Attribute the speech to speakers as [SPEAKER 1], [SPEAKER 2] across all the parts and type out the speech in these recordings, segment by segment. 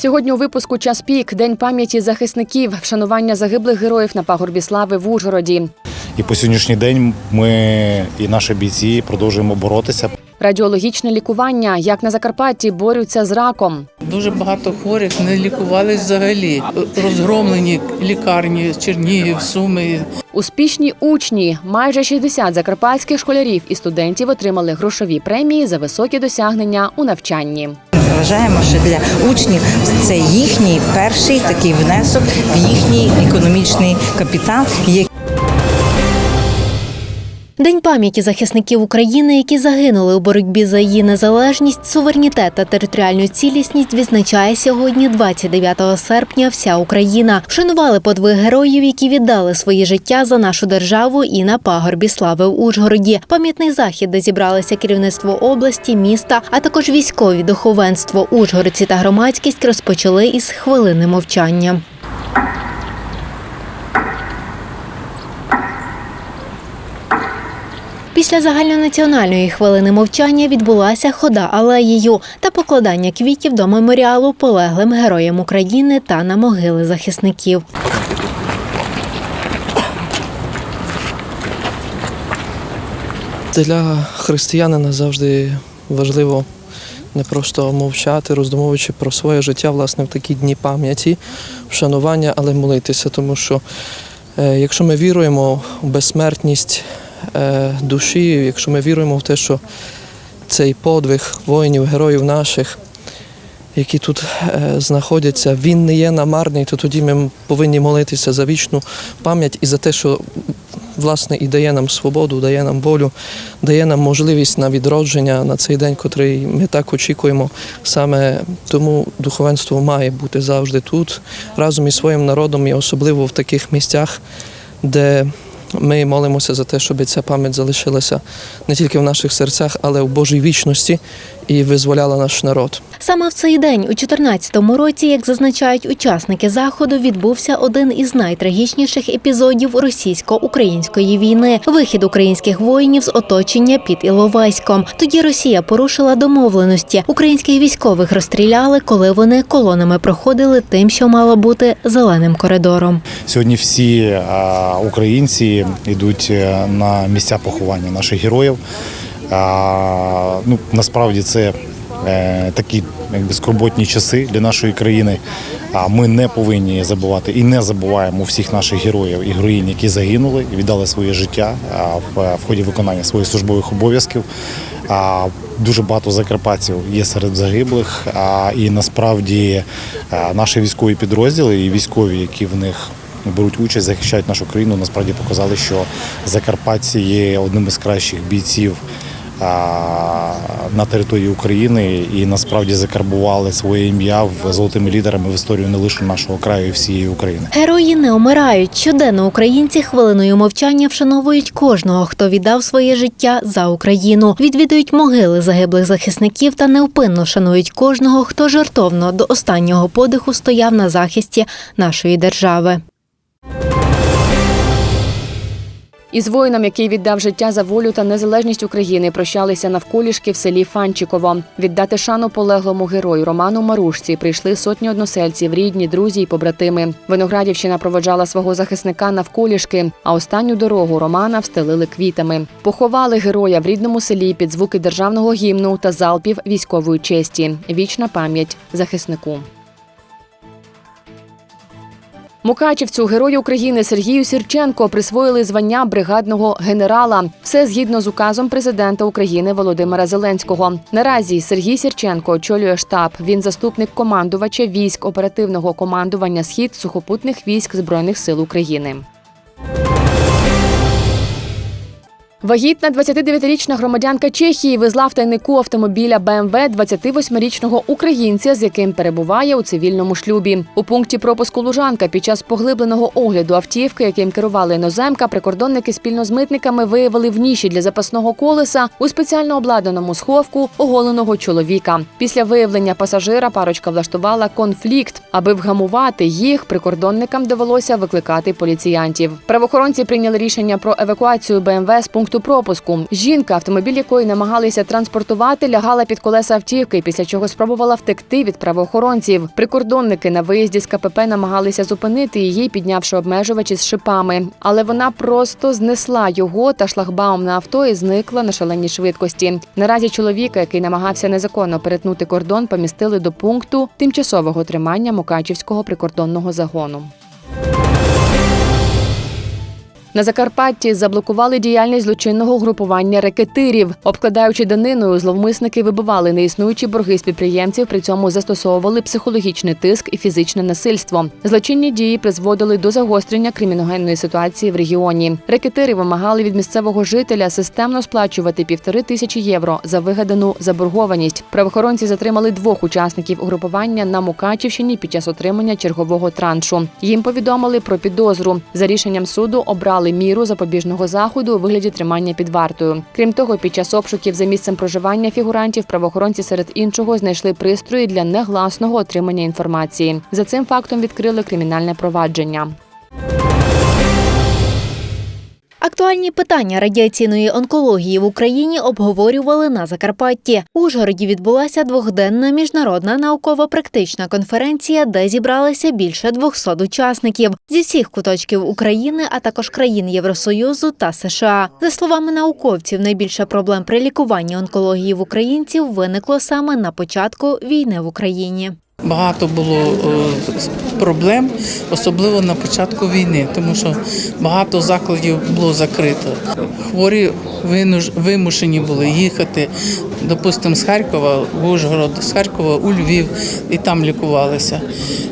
[SPEAKER 1] Сьогодні у випуску час пік день пам'яті захисників, вшанування загиблих героїв на пагорбі слави в Ужгороді.
[SPEAKER 2] І по сьогоднішній день ми і наші бійці продовжуємо боротися.
[SPEAKER 1] Радіологічне лікування, як на Закарпатті борються з раком.
[SPEAKER 3] Дуже багато хворих не лікувались взагалі. Розгромлені лікарні Чернігів, Суми.
[SPEAKER 1] Успішні учні, майже 60 закарпатських школярів і студентів отримали грошові премії за високі досягнення у навчанні.
[SPEAKER 4] Вважаємо, що для учнів це їхній перший такий внесок в їхній економічний капітал,
[SPEAKER 5] День пам'яті захисників України, які загинули у боротьбі за її незалежність, суверенітет та територіальну цілісність, відзначає сьогодні, 29 серпня. Вся Україна вшанували подвиг героїв, які віддали свої життя за нашу державу і на пагорбі слави в Ужгороді. Пам'ятний захід, де зібралися керівництво області, міста, а також військові духовенство, ужгородці та громадськість розпочали із хвилини мовчання. Після загальнонаціональної хвилини мовчання відбулася хода алеєю та покладання квітів до меморіалу полеглим героям України та на могили захисників.
[SPEAKER 6] Для християнина завжди важливо не просто мовчати, роздумовуючи про своє життя, власне, в такі дні пам'яті, вшанування, але молитися, тому що е, якщо ми віруємо в безсмертність душі, якщо ми віруємо в те, що цей подвиг воїнів, героїв наших, які тут е, знаходяться, він не є намарний, то тоді ми повинні молитися за вічну пам'ять і за те, що власне і дає нам свободу, дає нам волю, дає нам можливість на відродження на цей день, котрий ми так очікуємо. Саме тому духовенство має бути завжди тут, разом із своїм народом, і особливо в таких місцях, де ми молимося за те, щоб ця пам'ять залишилася не тільки в наших серцях, але в Божій вічності і визволяла наш народ.
[SPEAKER 5] Саме в цей день, у 2014 році, як зазначають учасники заходу, відбувся один із найтрагічніших епізодів російсько-української війни вихід українських воїнів з оточення під Іловайськом. Тоді Росія порушила домовленості. Українських військових розстріляли, коли вони колонами проходили тим, що мало бути зеленим коридором.
[SPEAKER 2] Сьогодні всі українці йдуть е, на місця поховання наших героїв. Ну, насправді це такі якби скорботні часи для нашої країни. А ми не повинні забувати і не забуваємо всіх наших героїв і героїнь, які загинули і віддали своє життя в, ході виконання своїх службових обов'язків. А, Дуже багато закарпатців є серед загиблих, і насправді наші військові підрозділи і військові, які в них беруть участь, захищають нашу країну, насправді показали, що закарпатці є одним із кращих бійців на території України і насправді закарбували своє ім'я в золотими лідерами в історію не лише нашого краю, і всієї України.
[SPEAKER 5] Герої не омирають. Щоденно українці хвилиною мовчання вшановують кожного, хто віддав своє життя за Україну. Відвідують могили загиблих захисників та невпинно шанують кожного, хто жертовно до останнього подиху стояв на захисті нашої держави.
[SPEAKER 1] Із воїном, який віддав життя за волю та незалежність України, прощалися навколішки в селі Фанчиково. Віддати шану полеглому герою Роману Марушці прийшли сотні односельців, рідні, друзі й побратими. Виноградівщина проводжала свого захисника навколішки, а останню дорогу Романа встелили квітами. Поховали героя в рідному селі під звуки державного гімну та залпів військової честі. Вічна пам'ять захиснику. Мукачівцю герою України Сергію Сірченко присвоїли звання бригадного генерала. Все згідно з указом президента України Володимира Зеленського. Наразі Сергій Сірченко очолює штаб. Він заступник командувача військ оперативного командування Схід сухопутних військ збройних сил України. Вагітна 29-річна громадянка Чехії везла в тайнику автомобіля БМВ 28-річного українця, з яким перебуває у цивільному шлюбі. У пункті пропуску Лужанка під час поглибленого огляду автівки, яким керувала іноземка, прикордонники спільно з митниками виявили в ніші для запасного колеса у спеціально обладнаному сховку оголеного чоловіка. Після виявлення пасажира парочка влаштувала конфлікт. Аби вгамувати їх, прикордонникам довелося викликати поліціянтів. Правоохоронці прийняли рішення про евакуацію БМВ з пункту пункту пропуску. Жінка, автомобіль якої намагалися транспортувати, лягала під колеса автівки, після чого спробувала втекти від правоохоронців. Прикордонники на виїзді з КПП намагалися зупинити її, піднявши обмежувачі з шипами. Але вона просто знесла його та шлагбаум на авто і зникла на шаленій швидкості. Наразі чоловіка, який намагався незаконно перетнути кордон, помістили до пункту тимчасового тримання Мукачівського прикордонного загону. На Закарпатті заблокували діяльність злочинного групування рекетирів. Обкладаючи даниною, зловмисники вибивали неіснуючі борги з підприємців, при цьому застосовували психологічний тиск і фізичне насильство. Злочинні дії призводили до загострення криміногенної ситуації в регіоні. Рекетири вимагали від місцевого жителя системно сплачувати півтори тисячі євро за вигадану заборгованість. Правоохоронці затримали двох учасників угрупування на Мукачівщині під час отримання чергового траншу. Їм повідомили про підозру. За рішенням суду обрали міру запобіжного заходу у вигляді тримання під вартою. Крім того, під час обшуків за місцем проживання фігурантів правоохоронці серед іншого знайшли пристрої для негласного отримання інформації. За цим фактом відкрили кримінальне провадження.
[SPEAKER 5] Актуальні питання радіаційної онкології в Україні обговорювали на Закарпатті. У Ужгороді відбулася двохденна міжнародна науково-практична конференція, де зібралися більше 200 учасників зі всіх куточків України, а також країн Євросоюзу та США. За словами науковців, найбільше проблем при лікуванні онкології в українців виникло саме на початку війни в Україні.
[SPEAKER 3] Багато було е, проблем, особливо на початку війни, тому що багато закладів було закрито. Хворі вимушені були їхати, допустимо, з Харкова в Ужгород, з Харкова у Львів і там лікувалися.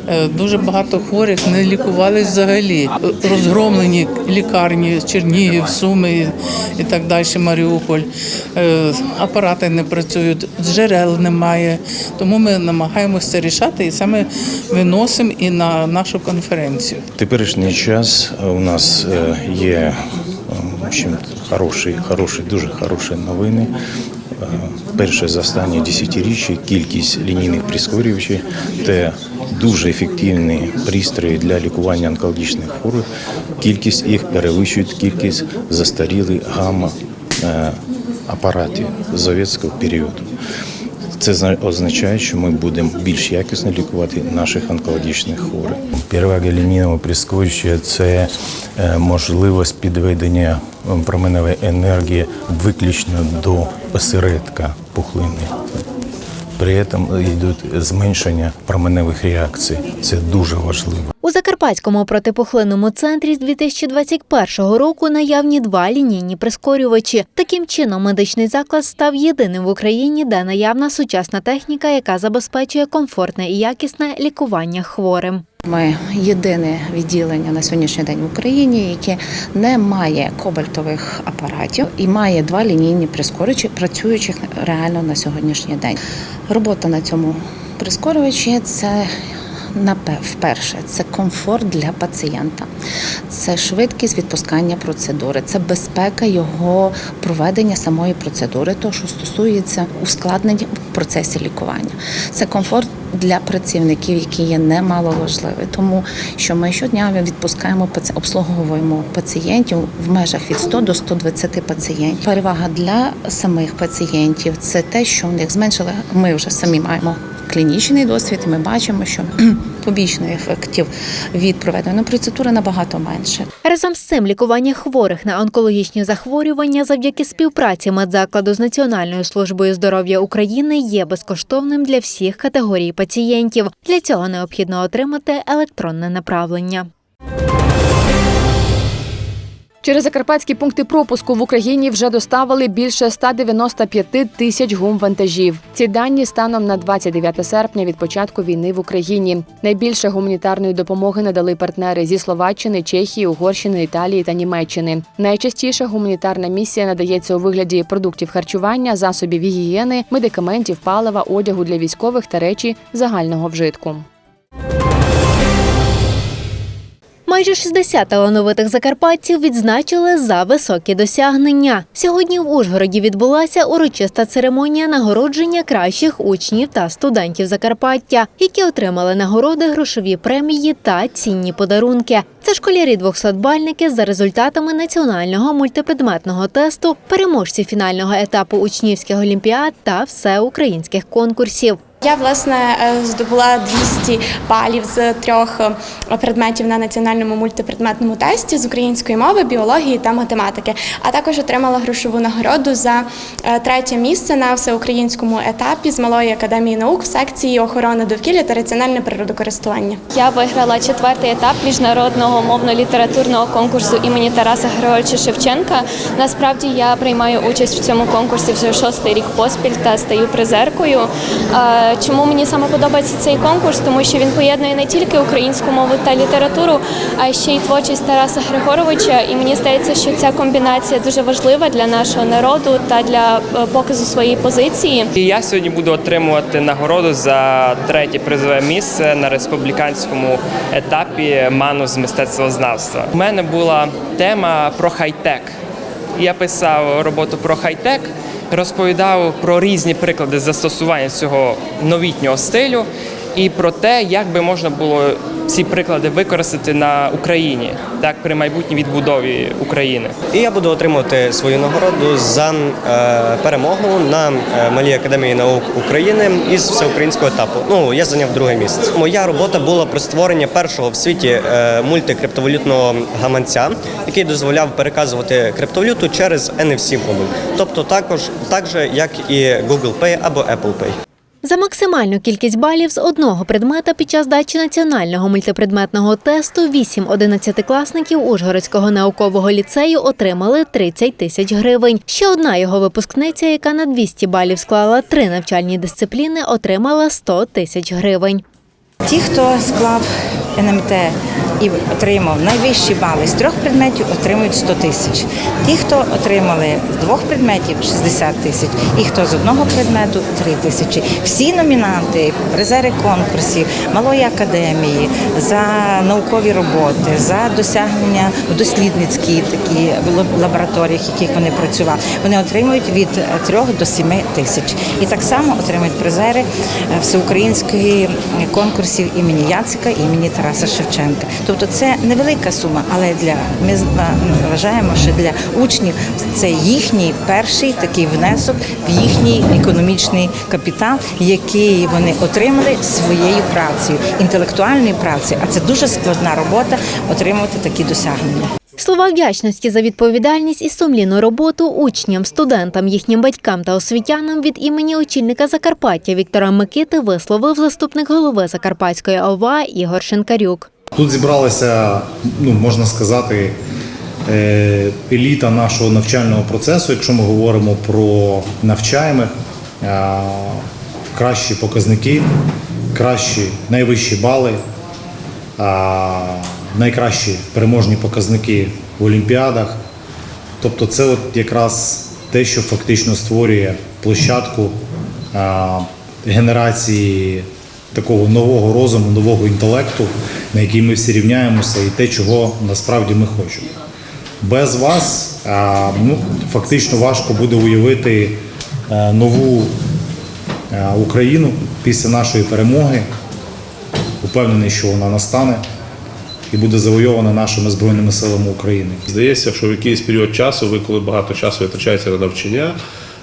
[SPEAKER 3] Е, Дуже багато хворих не лікувались взагалі. Розгромлені лікарні, Чернігів, Суми і так далі, Маріуполь. Е, Апарати не працюють, джерел немає. Тому ми намагаємося це рішати і саме виносимо і на нашу конференцію.
[SPEAKER 7] Теперішній час е, у нас е, є е, в общем, хороші, хороші, дуже хороші новини. Перше за останні десятиріччя кількість лінійних прискорювачів це дуже ефективні пристрої для лікування онкологічних хворих. Кількість їх перевищує кількість застарілих гамма апаратів з періоду. Це зна- означає, що ми будемо більш якісно лікувати наших онкологічних хворих. Перевага лінійного прискорювача – це е, можливість підведення е, променевої енергії виключно до осередка пухлини. При цьому йдуть зменшення променевих реакцій. Це дуже важливо.
[SPEAKER 5] У Закарпатському протипухлинному центрі з 2021 року наявні два лінійні прискорювачі. Таким чином, медичний заклад став єдиним в Україні, де наявна сучасна техніка, яка забезпечує комфортне і якісне лікування хворим.
[SPEAKER 8] Ми єдине відділення на сьогоднішній день в Україні, яке не має кобальтових апаратів і має два лінійні прискорювачі, працюючих реально на сьогоднішній день. Робота на цьому прискорювачі це вперше це комфорт для пацієнта, це швидкість відпускання процедури, це безпека його проведення самої процедури, то що стосується ускладнень в процесі лікування. Це комфорт для працівників, які є немало важливі, тому що ми щодня відпускаємо обслуговуємо пацієнтів в межах від 100 до 120 пацієнтів. Перевага для самих пацієнтів це те, що в них зменшили. Ми вже самі маємо клінічний досвід. і Ми бачимо, що побічних ефектів від проведеної процедури набагато менше.
[SPEAKER 5] Разом з цим лікування хворих на онкологічні захворювання завдяки співпраці медзакладу з Національною службою здоров'я України є безкоштовним для всіх категорій пацієнтів. Для цього необхідно отримати електронне направлення.
[SPEAKER 1] Через закарпатські пункти пропуску в Україні вже доставили більше 195 тисяч гумвантажів. Ці дані станом на 29 серпня від початку війни в Україні. Найбільше гуманітарної допомоги надали партнери зі Словаччини, Чехії, Угорщини, Італії та Німеччини. Найчастіше гуманітарна місія надається у вигляді продуктів харчування, засобів гігієни, медикаментів, палива, одягу для військових та речі загального вжитку.
[SPEAKER 5] Майже 60 талановитих закарпатців відзначили за високі досягнення. Сьогодні в Ужгороді відбулася урочиста церемонія нагородження кращих учнів та студентів Закарпаття, які отримали нагороди, грошові премії та цінні подарунки. Це школярі 200-бальники за результатами національного мультипредметного тесту, переможці фінального етапу учнівських олімпіад та всеукраїнських конкурсів.
[SPEAKER 9] Я власне е, здобула 200 балів з трьох е, предметів на національному мультипредметному тесті з української мови, біології та математики. А також отримала грошову нагороду за е, третє місце на всеукраїнському етапі з малої академії наук в секції охорони довкілля та раціональне природокористування.
[SPEAKER 10] Я виграла четвертий етап міжнародного мовно-літературного конкурсу імені Тараса Григоровича Шевченка. Насправді я приймаю участь в цьому конкурсі вже шостий рік поспіль та стаю призеркою. Чому мені саме подобається цей конкурс? Тому що він поєднує не тільки українську мову та літературу, а ще й творчість Тараса Григоровича. І мені здається, що ця комбінація дуже важлива для нашого народу та для е, показу своєї позиції.
[SPEAKER 11] І я сьогодні буду отримувати нагороду за третє призове місце на республіканському етапі ману з мистецтвознавства. У мене була тема про хай-тек. Я писав роботу про хай-тек, розповідав про різні приклади застосування цього новітнього стилю і про те, як би можна було ці приклади використати на Україні, так при майбутній відбудові України.
[SPEAKER 12] І я буду отримувати свою нагороду за е, перемогу на е, Малій академії наук України із всеукраїнського етапу. Ну я зайняв друге місце. Моя робота була про створення першого в світі е, мультикриптовалютного гаманця, який дозволяв переказувати криптовалюту через NFC модуль. Тобто також так же, як і Google Pay або Apple Pay.
[SPEAKER 5] За максимальну кількість балів з одного предмета під час дачі національного мультипредметного тесту вісім одинадцятикласників Ужгородського наукового ліцею отримали 30 тисяч гривень. Ще одна його випускниця, яка на 200 балів склала три навчальні дисципліни, отримала 100 тисяч гривень.
[SPEAKER 4] Ті, хто склав НМТ і отримав найвищі бали з трьох предметів, отримують 100 тисяч. Ті, хто отримали з двох предметів 60 тисяч, і хто з одного предмету 3 тисячі. Всі номінанти, призери конкурсів, малої академії за наукові роботи, за досягнення в дослідницькій такі лабораторіях, в яких вони працювали, вони отримують від 3 до 7 тисяч. І так само отримують призери е, всеукраїнської конкурсів імені Яцика, імені Тараса Шевченка. Тобто це невелика сума, але для ми вважаємо, що для учнів це їхній перший такий внесок в їхній економічний капітал, який вони отримали своєю працею, інтелектуальною працею. А це дуже складна робота отримувати такі досягнення.
[SPEAKER 5] Слова вдячності за відповідальність і сумлінну роботу учням, студентам, їхнім батькам та освітянам від імені очільника Закарпаття Віктора Микити висловив заступник голови Закарпатської ОВА Ігор Шинкарюк.
[SPEAKER 2] Тут зібралася, ну можна сказати, е, еліта нашого навчального процесу, якщо ми говоримо про навчаємих, кращі показники, кращі найвищі бали, найкращі переможні показники в Олімпіадах. Тобто, це от якраз те, що фактично створює площадку генерації такого нового розуму, нового інтелекту, на який ми всі рівняємося, і те, чого насправді ми хочемо. Без вас ну, фактично важко буде уявити е, нову е, Україну після нашої перемоги. Упевнений, що вона настане і буде завойована нашими Збройними силами України.
[SPEAKER 13] Здається, що в якийсь період часу, ви коли багато часу витрачаєте на навчання,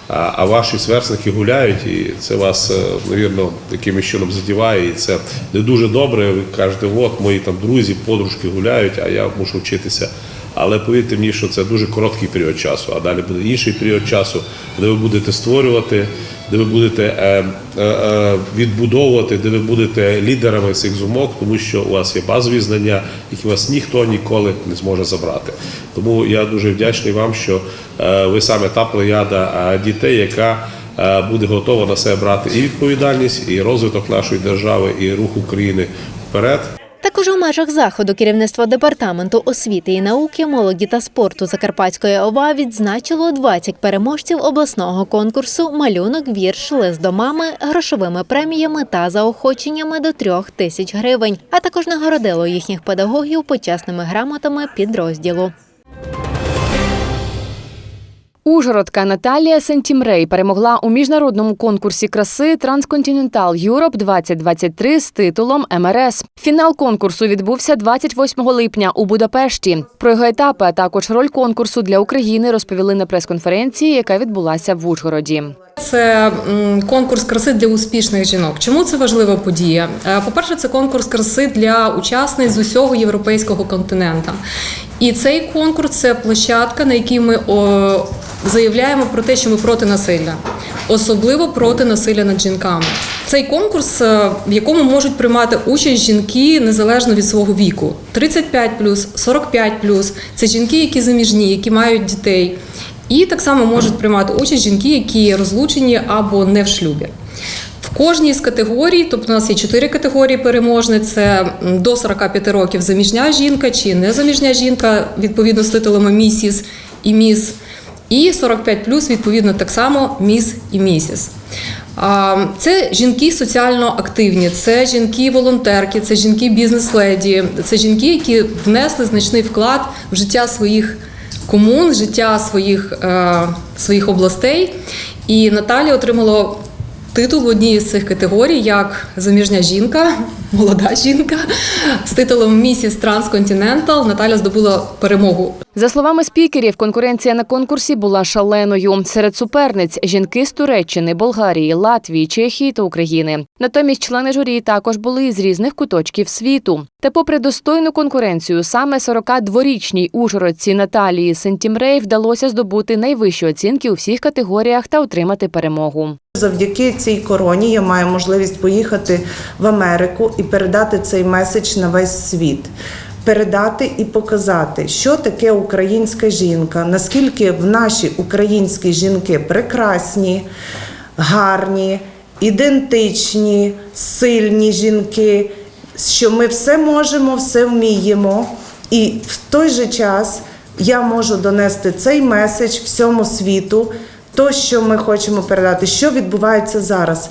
[SPEAKER 13] а, ваші сверстники гуляють, і це вас, е, навірно, якимось чином задіває, і це не дуже добре. Ви кажете, от мої там друзі, подружки гуляють, а я мушу вчитися. Але повірте мені, що це дуже короткий період часу, а далі буде інший період часу, де ви будете створювати, де ви будете е, е, е, відбудовувати, де ви будете лідерами цих зумок, тому що у вас є базові знання, які вас ніхто ніколи не зможе забрати. Тому я дуже вдячний вам, що ви саме та плеяда дітей, яка буде готова на себе брати і відповідальність, і розвиток нашої держави, і рух України вперед.
[SPEAKER 5] Також у межах заходу керівництво департаменту освіти і науки, молоді та спорту Закарпатської ОВА відзначило 20 переможців обласного конкурсу Малюнок, вірш, лист до мами, грошовими преміями та заохоченнями до трьох тисяч гривень, а також нагородило їхніх педагогів почесними грамотами підрозділу.
[SPEAKER 1] Ужгородка Наталія Сентімрей перемогла у міжнародному конкурсі краси Transcontinental Europe 2023 з титулом МРС. Фінал конкурсу відбувся 28 липня у Будапешті. Про його етапи, а також роль конкурсу для України розповіли на прес-конференції, яка відбулася в Ужгороді.
[SPEAKER 14] Це конкурс краси для успішних жінок. Чому це важлива подія? Е, По-перше, це конкурс краси для учасниць з усього європейського континента. І цей конкурс це площадка, на якій ми заявляємо про те, що ми проти насилля, особливо проти насилля над жінками. Цей конкурс, е, в якому можуть приймати участь жінки незалежно від свого віку: 35+, 45+. Це жінки, які заміжні, які мають дітей. І так само можуть приймати участь жінки, які розлучені або не в шлюбі. В кожній з категорій, тобто у нас є чотири категорії переможні, це до 45 років заміжня жінка чи незаміжня жінка, відповідно з титулами місіс і міс, і 45 відповідно так само міс і місіс. Це жінки соціально активні, це жінки-волонтерки, це жінки бізнес-леді, це жінки, які внесли значний вклад в життя своїх комун, життя своїх, е, своїх областей. І Наталія отримала титул в одній з цих категорій як заміжня жінка, молода жінка з титулом Місіс Трансконтинентал. Наталя здобула перемогу
[SPEAKER 1] За словами спікерів, конкуренція на конкурсі була шаленою. Серед суперниць жінки з Туреччини, Болгарії, Латвії, Чехії та України. Натомість члени журі також були з різних куточків світу. Та, попри достойну конкуренцію, саме 42-річній ужгородці Наталії Сентімрей вдалося здобути найвищі оцінки у всіх категоріях та отримати перемогу.
[SPEAKER 15] Завдяки цій короні я маю можливість поїхати в Америку і передати цей меседж на весь світ. Передати і показати, що таке українська жінка, наскільки в наші українські жінки прекрасні, гарні, ідентичні, сильні жінки, що ми все можемо, все вміємо. І в той же час я можу донести цей меседж всьому світу, то, що ми хочемо передати, що відбувається зараз,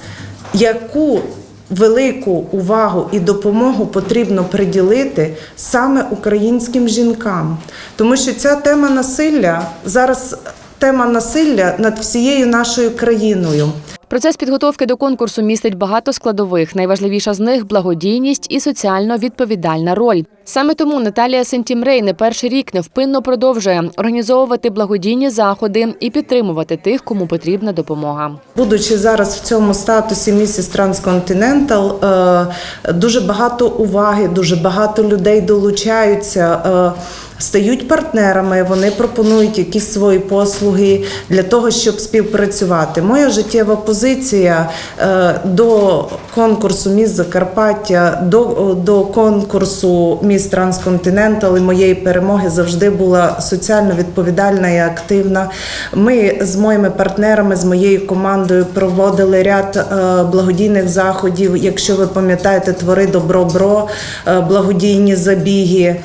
[SPEAKER 15] яку велику увагу і допомогу потрібно приділити саме українським жінкам. Тому що ця тема насилля зараз тема насилля над всією нашою країною.
[SPEAKER 1] Процес підготовки до конкурсу містить багато складових. Найважливіша з них благодійність і соціально відповідальна роль. Саме тому Наталія Сентімрей не перший рік невпинно продовжує організовувати благодійні заходи і підтримувати тих, кому потрібна допомога.
[SPEAKER 15] Будучи зараз в цьому статусі місіс Трансконтинентал, е, дуже багато уваги, дуже багато людей долучаються. Стають партнерами, вони пропонують якісь свої послуги для того, щоб співпрацювати. Моя життєва позиція е, до конкурсу Міс Закарпаття, до, до конкурсу Міс Трансконтинентал і моєї перемоги завжди була соціально відповідальна і активна. Ми з моїми партнерами, з моєю командою проводили ряд е, благодійних заходів. Якщо ви пам'ятаєте, твори добро бро, е, благодійні забіги.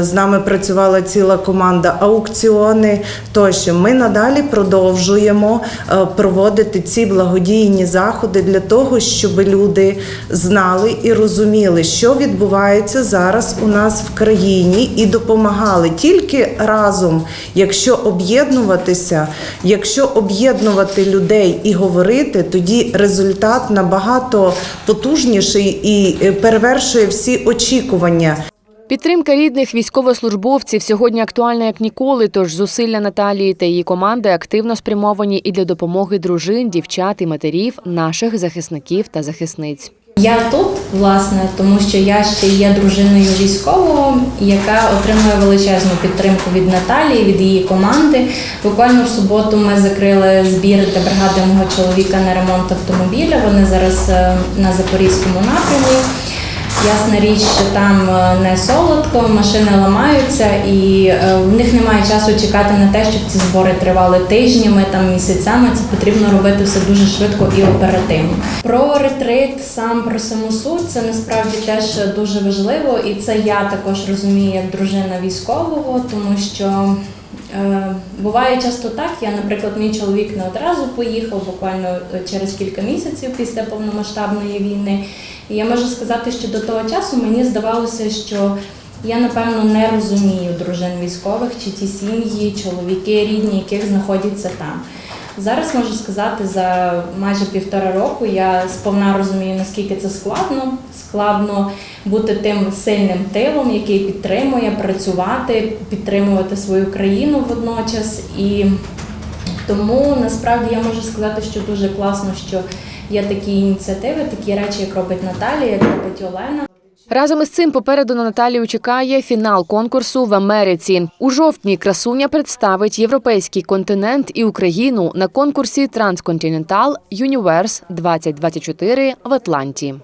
[SPEAKER 15] З нами працювала ціла команда аукціони. Тощо ми надалі продовжуємо е, проводити ці благодійні заходи для того, щоб люди знали і розуміли, що відбувається зараз у нас в країні, і допомагали тільки разом, якщо об'єднуватися, якщо об'єднувати людей і говорити, тоді результат набагато потужніший і е, перевершує всі очікування.
[SPEAKER 1] Підтримка рідних військовослужбовців сьогодні актуальна як ніколи. Тож зусилля Наталії та її команди активно спрямовані і для допомоги дружин, дівчат і матерів наших захисників та захисниць.
[SPEAKER 16] Я тут, власне, тому що я ще є дружиною військового, яка отримує величезну підтримку від Наталії, від її команди. Буквально в суботу ми закрили збір для бригади мого чоловіка на ремонт автомобіля. Вони зараз е, на запорізькому напрямі. Ясна річ, що там е, не солодко, машини ламаються, і е, в них немає часу чекати на те, щоб ці збори тривали тижнями, там місяцями. Це потрібно робити все дуже швидко і оперативно. Про ретрит, сам про саму суть, це насправді теж дуже важливо, і це я також розумію як дружина військового, тому що. Е, Буває часто так. Я, наприклад, мій чоловік не одразу поїхав, буквально через кілька місяців після повномасштабної війни. І я можу сказати, що до того часу мені здавалося, що я напевно не розумію дружин військових чи ті сім'ї, чоловіки рідні, яких знаходяться там. Зараз можу сказати, за майже півтора року я сповна розумію, наскільки це складно. Складно бути тим сильним тилом, який підтримує, працювати, підтримувати свою країну водночас. І тому насправді я можу сказати, що дуже класно, що є такі ініціативи, такі речі, як робить Наталія, як робить Олена.
[SPEAKER 1] Разом із цим попереду на Наталію чекає фінал конкурсу в Америці. У жовтні красуня представить європейський континент і Україну на конкурсі Трансконтинентал Юніверс 2024 в Атланті.